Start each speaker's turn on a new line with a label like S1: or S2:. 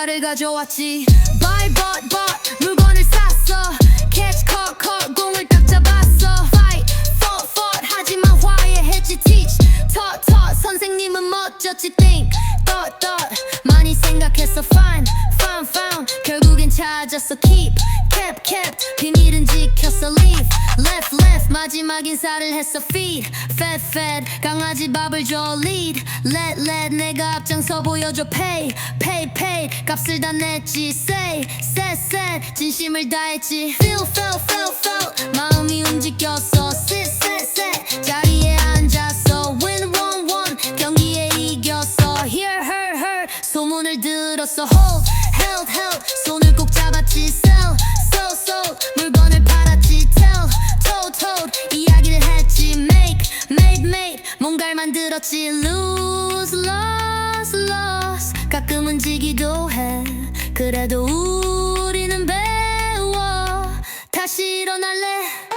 S1: 뭔가를 가져왔지 Buy bought bought 물건을 샀어 Catch caught caught 공을 딱 잡았어 Fight fought fought 하지만 화해했지 Teach taught taught 선생님은 멋졌지 Think thought thought 많이 생각했어 Find found found 결국엔 찾았어 Keep kept kept 비밀은 지켰어 Leave left left 마지막 인사를 했어 Feed fed fed 강아지 밥을 줘 Lead let let 내가 앞장서 보여줘 Pay pay pay 값을 다 냈지 Say said said 진심을 다했지 Feel feel feel feel 마음이 움직였어 Sit sit sit 자리에 앉았어 Win won won 경기에 이겼어 Hear her her 소문을 들었어 Hold held held 손을 꼭 잡았지 Sell sold sold 물건을 팔았지 Tell told told 이야기를 했지 Make made made 뭔가를 만들었지 Lose lost lost 가끔은 지기도 해 그래도 우리는 배워 다시 일어날래